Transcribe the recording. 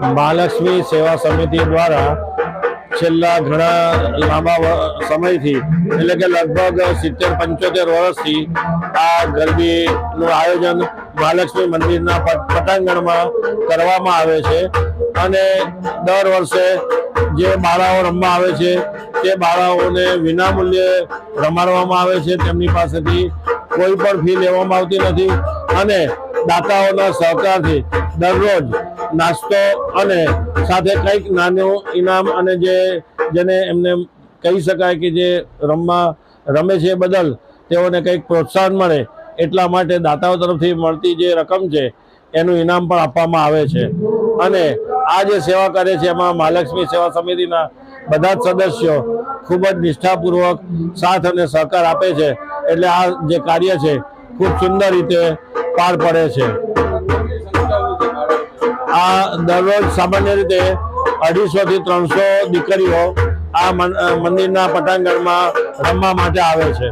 મહાલક્ષ્મી સેવા સમિતિ દ્વારા છેલ્લા ઘણા લાંબા સમયથી, એટલે કે લગભગ સિત્તેર, પંચોતેર વર્ષથી આ ગરબીનું આયોજન મહાલક્ષ્મી મંદિરના પટાંગણમાં કરવામાં આવે છે. અને દર વર્ષે જે બાળાઓ રમવા આવે છે, તે બાળાઓને વિનામૂલ્યે રમાડવામાં આવે છે. તેમની પાસેથી કોઈ પણ ફી લેવામાં આવતી નથી. અને દાતાઓના સહકારથી દરરોજ નાસ્તો અને સાથે કંઈક નાનું ઇનામ અને જે, જેને એમને કહી શકાય કે જે રમવા, રમે છે બદલ તેઓને કંઈક પ્રોત્સાહન મળે એટલા માટે દાતાઓ તરફથી મળતી જે રકમ છે, એનું ઇનામ પણ આપવામાં આવે છે. અને આ જે સેવા કરે છે એમાં મહાલક્ષ્મી સેવા સમિતિના બધા જ સદસ્યો ખૂબ જ નિષ્ઠાપૂર્વક સાથ અને સહકાર આપે છે. એટલે આ જે કાર્ય છે, ખૂબ સુંદર રીતે પાર પડે છે. આ દરરોજ સામાન્ય રીતે અઢીસો થી ત્રણસો દીકરીઓ આ મંદિરના પટાંગણમાં રમવા માટે આવે છે.